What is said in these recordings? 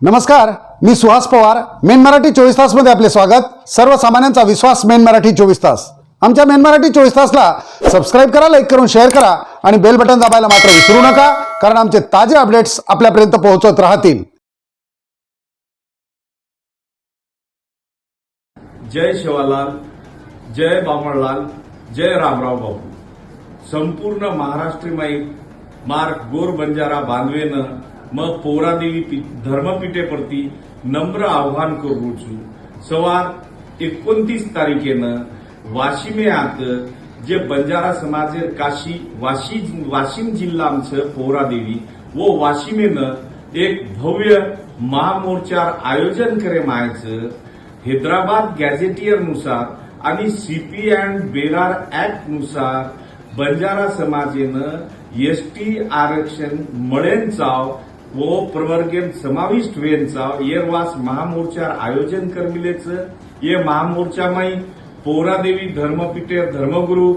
नमस्कार मी सुहास पवार. मेन मराठी चोवीस तासमध्ये आपले स्वागत. सर्वसामान्यांचा विश्वास मेन मराठी चोवीस तास. आमच्या मेन मराठी चोवीस तासला सबस्क्राईब करा लाईक करून शेअर करा आणि बेल बटन दाबायला मात्र विसरू नका कारण आमचे ताजे अपडेट्स आपल्यापर्यंत पोहोचत राहतील. जय शिवालाल जय बामणलाल जय रामराव भाऊ संपूर्ण महाराष्ट्रीमाई मार्ग गोर बंजारा बांधवेनं मग पोहरादेवी धर्मपीठेप्रती नम्र आव्हान करू छू. सवार एकोणतीस तारखेनं वाशिमे आत जे बंजारा समाज काशी वाशी वाशिम जिल्हा आमचं पोहरादेवी व वाशिमेनं एक भव्य महामोर्चार आयोजन करे मायचं हैदराबाद गॅझेटियरनुसार आणि सीपी अँड बेरार ऍक्टनुसार बंजारा समाजेनं एस टी आरक्षण मळेन चाव प्रवर्गेन समाविष्ट वेनचा येरवास महामोर्चार आयोजन करमिलेचं ये महामोर्चामाई पोरादेवी धर्मपीठे धर्मगुरु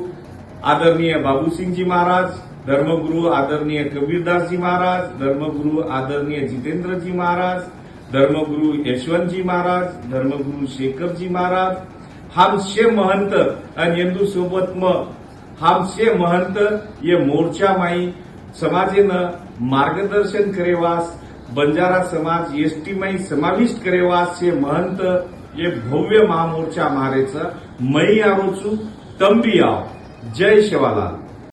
आदरणीय बाबूसिंगजी महाराज धर्मगुरु आदरणीय कबीरदासजी महाराज धर्मगुरु आदरणीय जितेंद्रजी महाराज धर्मगुरु यशवंतजी महाराज धर्मगुरु शेखरजी महाराज हमशे महंत आणि यंदू सोबत म हमशे महंत ये मोर्चा माई समाजेनं मार्गदर्शन करेवास बंजारा समाज एसटी समाविष्ट करेवास हे महंत हे भव्य महामोर्चा मारेचं मई आरोचू तंबी आव. जय शिवालाल.